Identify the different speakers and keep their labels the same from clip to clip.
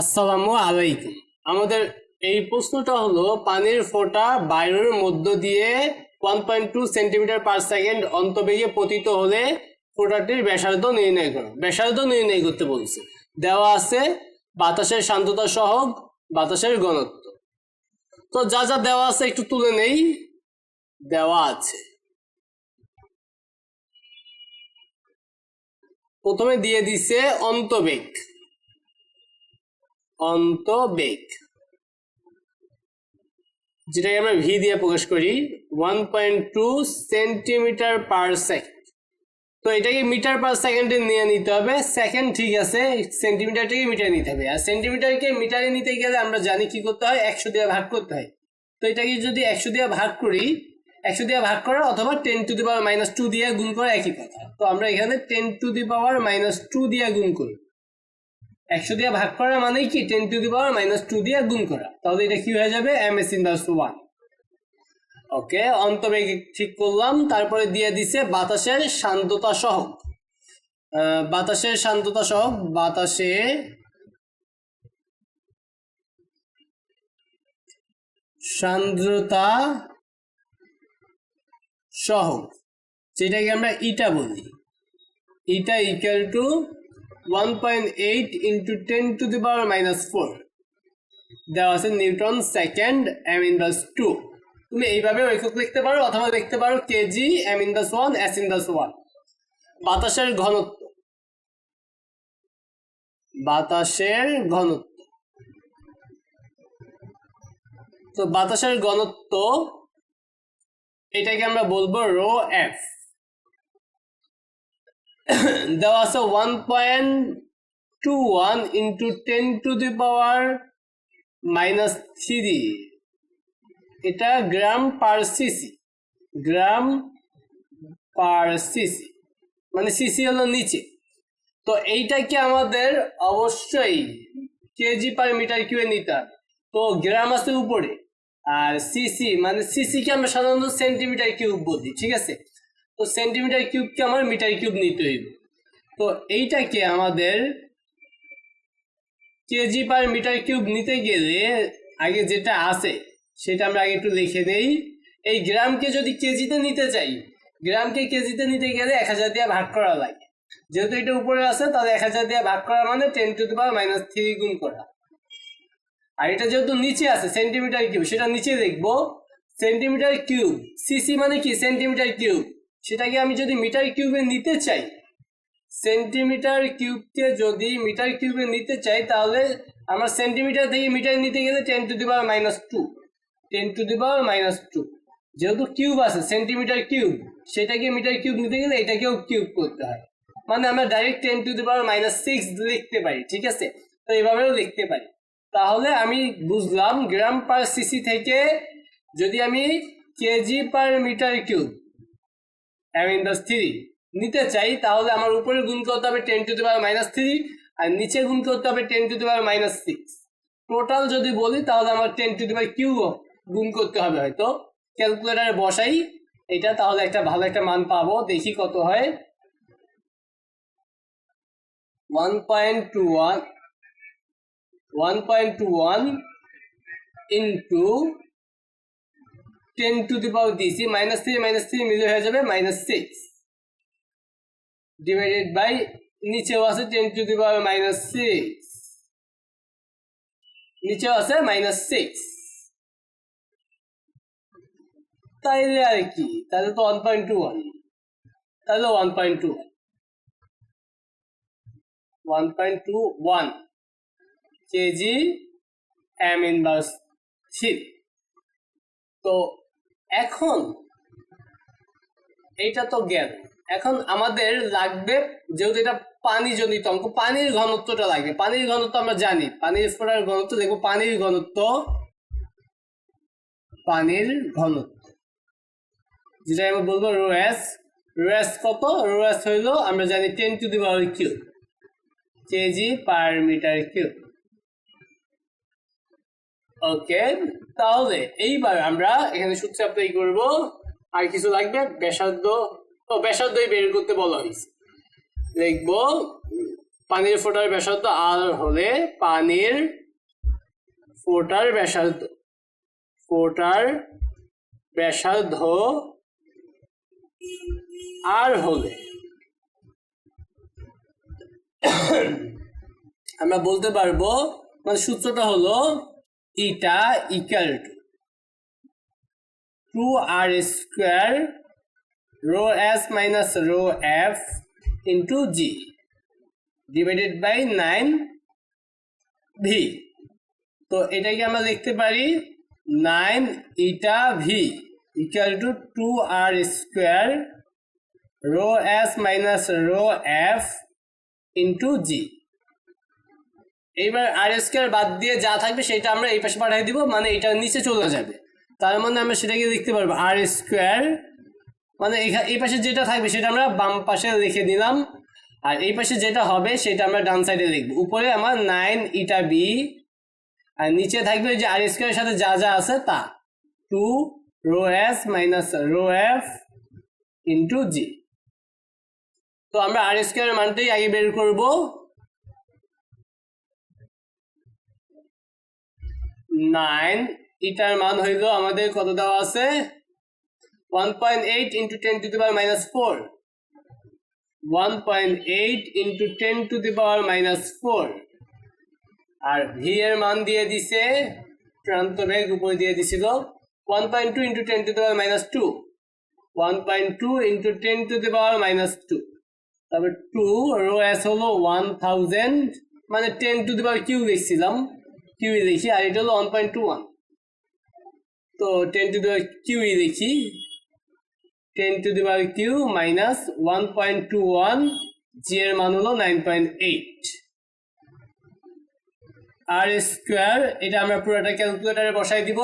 Speaker 1: আসসালামু আলাইকুম। আমাদের এই প্রশ্নটা হলো, পানির ফোঁটা বায়ুর মধ্য দিয়ে one point two centimetre per second অন্তবেগে পতিত হলে ফোঁটাটির ব্যাসার্ধ নির্ণয় করো। ব্যাসার্ধ নির্ণয় করতে বলছে। দেওয়া আছে বাতাসের শান্ততা সহগ, বাতাসের ঘনত্ব। তো যা যা দেওয়া আছে একটু তুলে নেই। দেওয়া আছে। প্রথমে দিয়ে দিছে অন্তবেগ। অন্তবেগ। যেটাকে আমরা ভি দিয়ে প্রকাশ করি one point two centimetre per second তো এটাকে মিটার পার সেকেন্ডে নিয়ে নিতে হবে। সেকেন্ড ঠিক আছে, সেন্টিমিটারটাকে মিটারে নিতে হবে। আর সেন্টিমিটারকে মিটারে নিতে গেলে আমরা জানি কি করতে হয়? একশো দিয়ে ভাগ করতে হয়। তো এটাকে যদি একশো দিয়ে ভাগ করি, একশো দিয়ে ভাগ করা অথবা ten to the power minus two দিয়ে গুণ করা একই কথা। তো আমরা এখানে ten to the power minus two দিয়ে গুণ করি একশো দিয়ে ভাগ করা মানেই কি? Ten to the power minus two দিয়ে গুণ করা। তাহলে এটা কি হয়ে যাবে? M s inverse one okay অন্তবেগ ঠিক করলাম? তারপরে দিয়ে দিছে বাতাসের শান্ততা সহ বাতাসের শান্ততা সহ বাতাসে সান্দ্রতা সহ যেটাকে আমরা ইটা বলি। Eta equal to one point eight into ten to the power minus four দেওয়া আছে newton second m inverse two তুমি এইভাবে একক লিখতে পারো অথবা লিখতে পারো kg m inverse one s inverse one বাতাসের ঘনত্ব। বাতাসের ঘনত্ব। তো বাতাসের ঘনত্ব, এটাকে আমরা বলব রো এফ দেওয়া আছে one point two one into ten to the power minus three এটা gram per cc gram per cc মানে সিসি হলো নিচে। তো এইটাকে আমাদের অবশ্যই কেজি পার মিটার কিউবে নিতে হবে। তো গ্রাম আছে উপরে, আর সিসি মানে সিসিকে আমরা সাধারণত সেন্টিমিটার কিউব বলি, ঠিক আছে? তো সেন্টিমিটার কিউবকে আমার মিটার কিউব নিতে হইব। তো এইটাকে আমাদের কেজি পার মিটার কিউব নিতে গেলে আগে যেটা আছে, সেটা আমরা আগে একটু লিখে নেই। এই গ্রামকে যদি কেজিতে নিতে চাই, গ্রামকে কেজিতে নিতে গেলে এক হাজার দিয়ে ভাগ করা লাগে। যেহেতু এটা উপরে আছে, তাহলে এক হাজার দিয়ে ভাগ করা মানে ten to power minus three গুণ করা। আর এটা যেহেতু নিচে আছে সেন্টিমিটার কিউব সেটা নিচে দেখব সেন্টিমিটার কিউব সিসি মানে কি? সেন্টিমিটার কিউব সেটাকে আমি যদি মিটার কিউবে নিতে চাই, সেন্টিমিটার কিউবকে যদি মিটার কিউবে নিতে চাই, তাহলে আমার সেন্টিমিটার থেকে মিটার নিতে গেলে ten to the power minus two, ten to the power minus two. যেহেতু কিউব আছে, সেন্টিমিটার কিউব, সেটাকে মিটার কিউব নিতে গেলে এটাকেও কিউব করতে হয়। মানে আমরা direct ten to the power minus six লিখতে পারি, ঠিক আছে? তো এভাবেও লিখতে পারি। তাহলে আমি বুঝলাম, গ্রাম পার সিসি থেকে যদি আমি kg per metre cube in three নিতে চাই, তাহলে আমার উপরে গুণ করতে হবে ten to the power minus three আর নিচে গুণ করতে হবে ten to the power minus six total যদি বলি, তাহলে আমার ten to the power cube গুণ করতে হবে হয়তো। ক্যালকুলেটারে বসাই এটা, তাহলে একটা ভালো একটা মান পাবো। দেখি কত হয়। One point two one one point two one into ten to the power দিয়েছি মাইনাস থ্রি মাইনাস থ্রি মিলে হয়ে যাবে মাইনাস সিক্স ডিভাইডেড বাই নিচেও আছে ten to the power minus six নিচেও আছে মাইনাস সিক্স তাইলে আর কি? তাহলে তো ওয়ান পয়েন্ট টু ওয়ান তাহলে one point two one point two one kg m inverse three তো এখন এইটা তো জ্ঞান। এখন আমাদের লাগবে, যেহেতু এটা পানি জনিত অঙ্ক, পানির ঘনত্বটা লাগবে। পানির ঘনত্ব আমরা জানি। পানির ফোটার ঘনত্ব, দেখব পানির ঘনত্ব পানির ঘনত্ব। যেটা আমি বলব রোয়াস। রোয়াস কত? রোয়াস হইল, আমরা জানি ten to the power cube, kg per metre cube. Okay, তাহলে এইবার আমরা এখানে সূত্র অ্যাপ্লাই করব। আর কিছু লাগবে? ব্যাসার্ধ। ও, ব্যাসার্ধই বের করতে বলা হয়েছে। লিখব, পানির ফোটার ব্যাসার্ধ আর হলে পানির ফোটার ব্যাসার্ধ। ফোটার ব্যাসার্ধ আর হলে। আমরা বলতে পারব মানে সূত্রটা হলো eta equal to two r square rho s minus rho f into g divided by nine v তো এটাকে আমরা লিখতে পারি nine eta v equal to two r square rho s minus rho f into g এইবার আর square বাদ দিয়ে যা থাকবে সেটা আমরা এই পাশে পাঠিয়ে দিব মানে এটা নিচে চলে যাবে। তার মানে আমরা সেটাকে লিখতে পারব আর স্কোয়ার মানে এই পাশে যেটা থাকবে সেটা আমরা বাম পাশে লিখে দিলাম। আর এই পাশে যেটা হবে সেটা আমরা ডান সাইডে লিখব। উপরে আমার নাইন ইটা বি আর নিচে থাকবে যে আর স্কোয়ারের সাথে যা যা আছে তা। Two rho s minus rho f into g তো আমরা আর স্কোয়ারের মানটাই আগে বের করব। নাইন ইটার মান হইল আমাদের কত দেওয়া আছে? One point eight into ten to the power minus four one point eight into ten to the power minus four R V এর মান দিয়ে দিছে প্রান্ত বেগ উপরে দিয়ে দিছিল one point two into ten to the power minus two one point two into ten to the power minus two তারপর টু রো এস হলো ওয়ান থাউজেন্ড মানে ten to the power cube লিখছিলাম। Q লিখি আর এটা হলো one point two one তো ten to the power cube লিখি ten to the power cube minus one point two one g এর মান হলো nine point eight r square এটা আমরা পুরোটা ক্যালকুলেটারে বসাই দিব।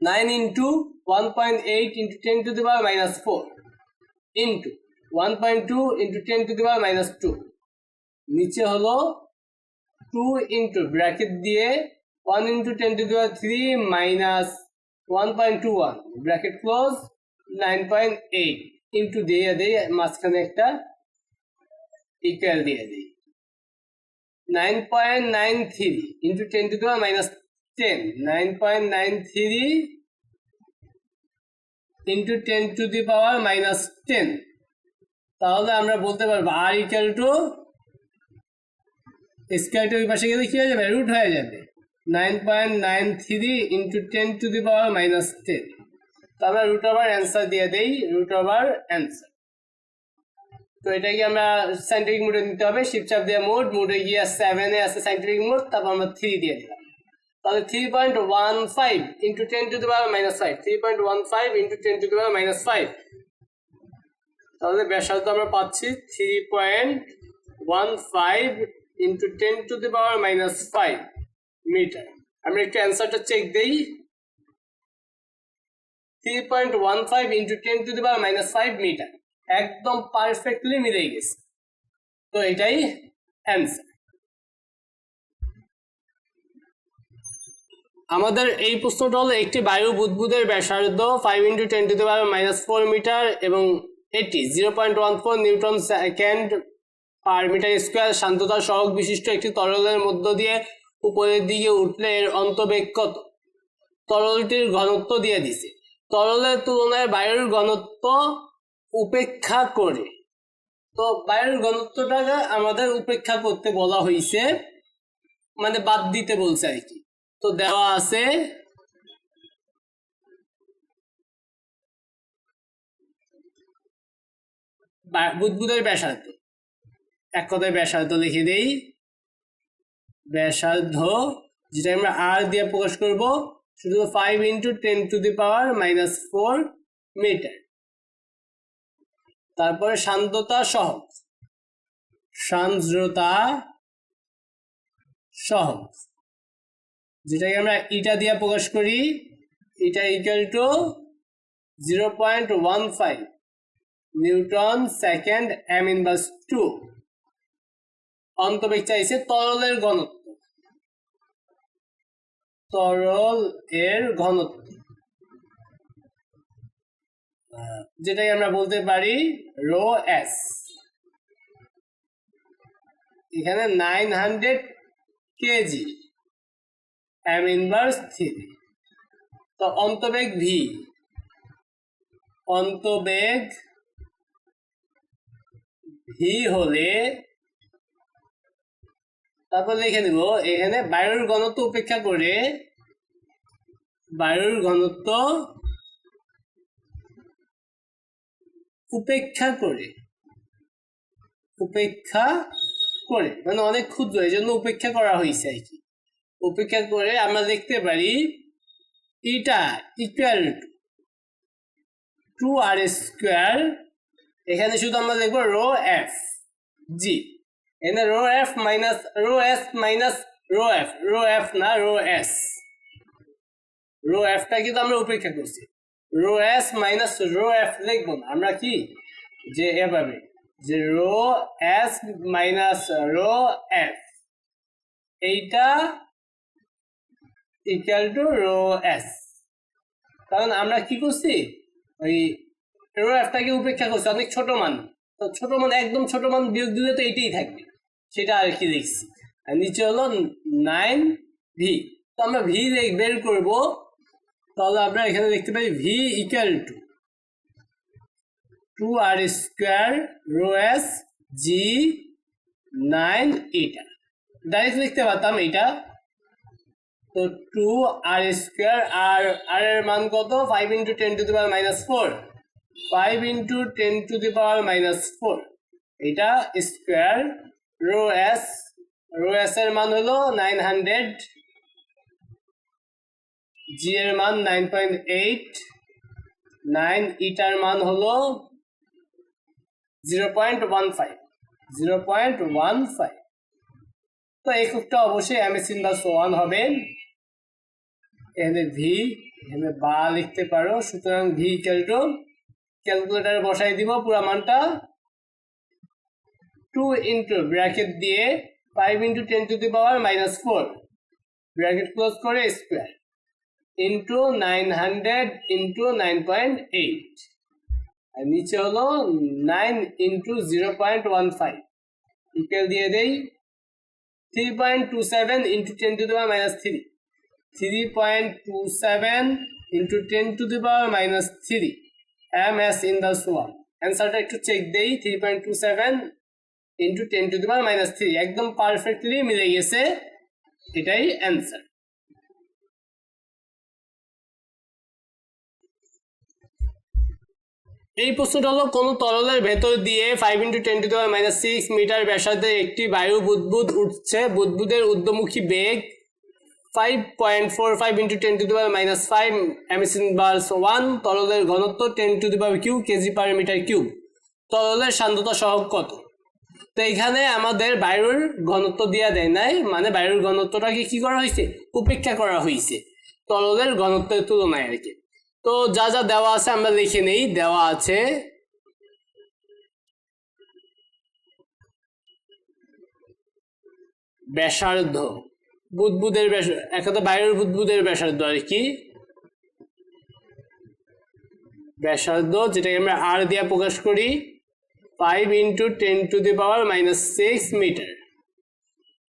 Speaker 1: Nine into one point eight into ten to the power minus four into one point two into ten to the power minus two নিচে হলো টু ইন্টু ব্র্যাকেট দিয়ে one into ten to the power three minus one point two one bracket close nine point eight into দিয়ে দিই মাঝখানে একটা equal দিয়ে দিই। Nine point nine three into ten to the power minus ten nine point nine three into ten to the power minus ten তাহলে আমরা বলতে পারব আর ইকুয়াল টু স্কোয়ারটা ওই পাশে গেলে কি হয়ে যাবে রুট হয়ে যাবে। Nine point nine three into ten to the power minus ten তো আমরা রুট ওভার অ্যান্সার দিয়ে দেই রুট ওভার অ্যান্সার তো এটা এটাকে আমরা সাইন্টিফিক মোডে নিতে হবে শিপচাপ দিয়ে মোড মোডে গিয়ে সেভেনে আছে সাইন্টিফিক মোড তারপর আমরা থ্রি দিয়ে দিলাম। তাহলে three point one five into ten to the power minus five three point one five into ten to the power minus five তাহলে ব্যাসার্ধ আমরা পাচ্ছি three point one five into ten to the power minus five metre আমরা একটু অ্যান্সারটা check দেই। Three point one five into ten to the power minus five metre একদম perfectly মিলে গেছে। তো এটাই অ্যান্সার আমাদের এই প্রশ্নটা হলো একটি বায়ু বুদবুদের ব্যাসার্ধ five into ten to the power minus four metre এবং এটি zero point one four newton second per metre square শান্ততার সহগ বিশিষ্ট একটি তরলের মধ্য দিয়ে উপরের দিকে উঠলে এর অন্তবেগ কত তরলটির ঘনত্ব দিয়ে দিছে। তরলের তুলনায় বায়ুর ঘনত্ব উপেক্ষা করে। তো বায়ুর ঘনত্বটাকে আমাদের উপেক্ষা করতে বলা হয়েছে মানে বাদ দিতে বলছে আর কি। তো দেওয়া আছে বুদবুদের ব্যাসার্ধ। এক কথায় ব্যাসার্ধ লিখে দেই। ব্যাসার্ধ, যেটা আমরা আর দিয়ে প্রকাশ করব, শুধু five into ten to the power minus four metre তারপরে শান্ততা সহগ। সান্দ্রতা সহগ। যেটাকে আমরা ইটা দিয়ে প্রকাশ করি এটা equal to zero point one five newton second m inverse two অন্তবেগ চাইছে তরলের ঘনত্ব। তরল এর ঘনত্ব। যেটাকে আমরা বলতে পারি রো এস। এখানে nine hundred kg. M inverse three তো অন্তবেগ ভি। অন্তবেগ ভি হলে তারপর লিখে দিব এখানে বায়ুর ঘনত্ব উপেক্ষা করে বায়ুর ঘনত্ব উপেক্ষা করে উপেক্ষা করে মানে অনেক ক্ষুদ্র এই জন্য উপেক্ষা করা হয়েছে আর কি। উপেক্ষা করে আমরা দেখতে পারি eta equal to r square এখানে শুধু আমরা দেখব রো এফ জি এখানে rho f minus rho s minus rho f rho f না রো এস। রো এফটা কিন্তু আমরা উপেক্ষা করছি। Rho s minus rho f লিখব না। আমরা কি? যে এভাবে। যে rho s minus rho f. এইটা ইকুয়াল টু রো এস। কারণ আমরা কি করছি? ওই রো এফটাকে উপেক্ষা করছি। অনেক ছোট মান। তো ছোট মান, একদম ছোট মান বিয়োগ দিলে তো এটাই থাকবে। সেটা আর কি লিখছি নিচে হলো নাইন ভি তো আমরা ভি বের করব। তাহলে আমরা এখানে দেখতে পাই v equal to two r square rho s g nine এটা ডাইরেক্ট লিখতে পারতাম এটা। তো টু আর স্কোয়ার আর আর এর মান কত? Five into ten to the power minus four five into ten to the power minus four এটা square rho s rho s এর মান হলো নাইন হান্ড্রেড, জি এর মান নাইন পয়েন্ট এইট, নাইন ইটার মান হলো zero point one five, zero point one five. তো এককটা অবশ্যই এম এস ইনভার্স ওয়ান হবে। এখানে ভি এখানে বা লিখতে পারো, সুতরাং ভি ক্যালটো ক্যালকুলেটারে বসাই দিব পুরো মানটা। টু ইন্টু ব্র্যাকেট দিয়ে five into ten to the power minus four bracket close করে square into nine hundred into nine point eight আর নিচে হলো nine into zero point one five equal দিয়ে দেই three point two seven into ten to the power minus three three point two seven into ten to the power minus three m s in the Schwann অ্যান্সারটা একটু check দেই. Three point two seven into ten to the power minus three একদম perfectly মিলে গেছে এটাই answer এই প্রশ্নটা হলো, কোন তরলের ভেতর দিয়ে five into ten to power minus six metre ব্যাসার্ধের একটি বায়ু বুদবুদ উঠছে, বুদবুদের ঊর্ধ্বমুখী বেগ five point four five into ten to power minus five অ্যামিসিন বার্স ওয়ান তরলের ঘনত্ব ten to the power cube kg per metre cube তরলের সান্দ্রতা সহগ কত? তো এখানে আমাদের বায়ুর ঘনত্ব দেওয়া দেয় নাই মানে বায়ুর ঘনত্বটাকে কি করা হয়েছে উপেক্ষা করা হয়েছে তরলের ঘনত্বের তুলনায় আর কি তো যা যা দেওয়া আছে আমরা লিখে নেই, দেওয়া আছে ব্যাসার্ধ, বুদবুদের একটা বায়ুর বুদবুদের ব্যাসার্ধ আর কি? ব্যাসার্ধ, যেটাকে আমরা আর দিয়া প্রকাশ করি। Five into ten to the power minus six metre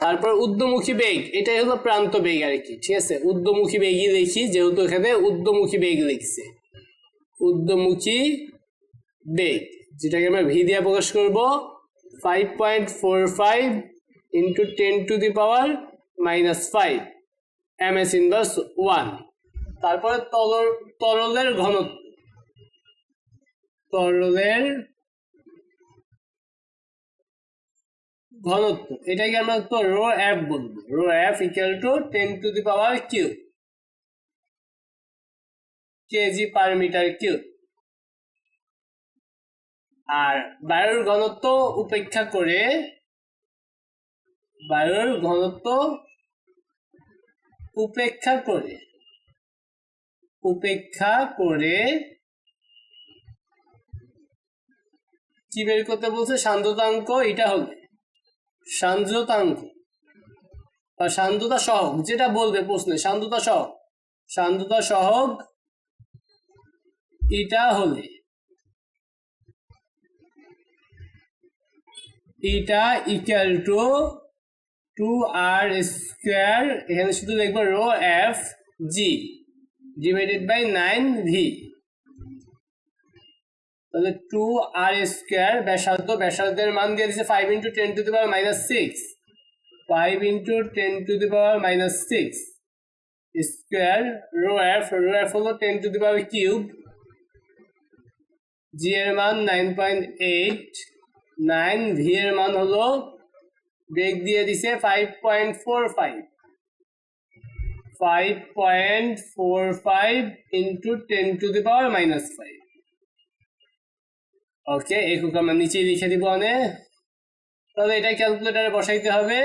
Speaker 1: তারপর উদ্যমুখী বেগ, এটাই হলো প্রান্ত বেগ আর কি, ঠিক আছে? উদ্যমুখী বেগই লিখি যেহেতু এখানে উদ্যমুখী বেগ লিখছে। উদ্যমুখী বেগ, যেটাকে আমরা ভি দিয়ে প্রকাশ করব five point four five into ten to the power minus five M S inverse one তারপরে তরল, তরলের ঘনত্ব। তরলের ঘনত্ব। এটাকে আমরা তো রো এফ বলব। Rho f equal to ten to the power cube kg per metre cube আর বায়ুর ঘনত্ব উপেক্ষা করে বায়ুর ঘনত্ব উপেক্ষা করে উপেক্ষা করে কি বের করতে বলছে? সান্দ্রতাঙ্ক এটা হবে। সান্দ্রতাঙ্ক বা সান্দ্রতা সহগ, যেটা বলবে প্রশ্নে, সান্দ্রতা সহগ। সান্দ্রতা সহগ, এটা হলে, এটা equal to two r square এখানে শুধু লিখব rho f g divided by nine v তাহলে টু আর স্কোয়ার ব্যাসার্ধ, ব্যাসার্ধের মান দিয়ে দিচ্ছে five into ten to the power minus six five into ten to the power minus six square rho f rho f হলো ten to the power cube g এর মান nine point eight nine v এর মান হলো, বেগ দিয়ে দিছে five point four five five point four five into ten to the power minus five okay একক আমরা নিচেই লিখে দিব অনেক তাহলে এটা ক্যালকুলেটারে বসাইতে হবে।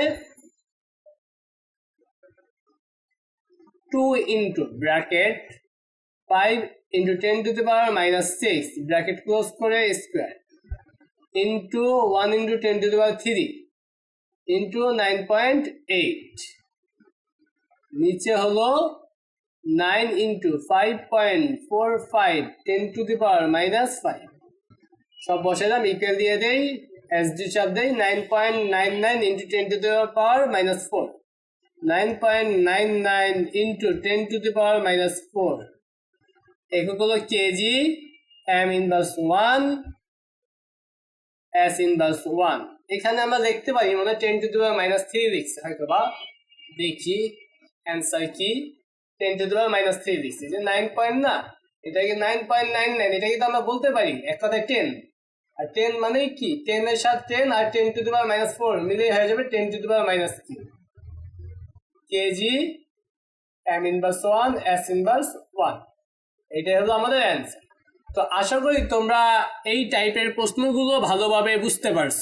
Speaker 1: Two into bracket five into ten to the power minus six bracket close করে square into one into ten to the power three into nine point eight নিচে হলো nine into five point four five ten to the power minus five সব বসালাম equal দিয়ে দেই S D চাপ দেই nine point nine nine into ten to the power minus four nine point nine nine into ten to the power minus four একক হলো kg m inverse one s inverse one এখানে আমরা দেখতে পারি মানে ten to the power minus three লিখছে, হয়তো বা। দেখি অ্যান্সার কি? Ten to the power minus three লিখছি, যে নাইন পয়েন্ট না এটা কি নাইন পয়েন্ট নাইন নাইন এটা কিন্তু আমরা বলতে পারি, এক কথায় টেন আর টেন মানে কি? টেন এর সাথে ten R ten to the power minus four মিলে হয়ে যাবে ten to the power minus three kg m inverse one s inverse one এটাই হলো আমাদের অ্যান্সার তো আশা করি তোমরা এই টাইপের প্রশ্নগুলো ভালোভাবে বুঝতে পারছ।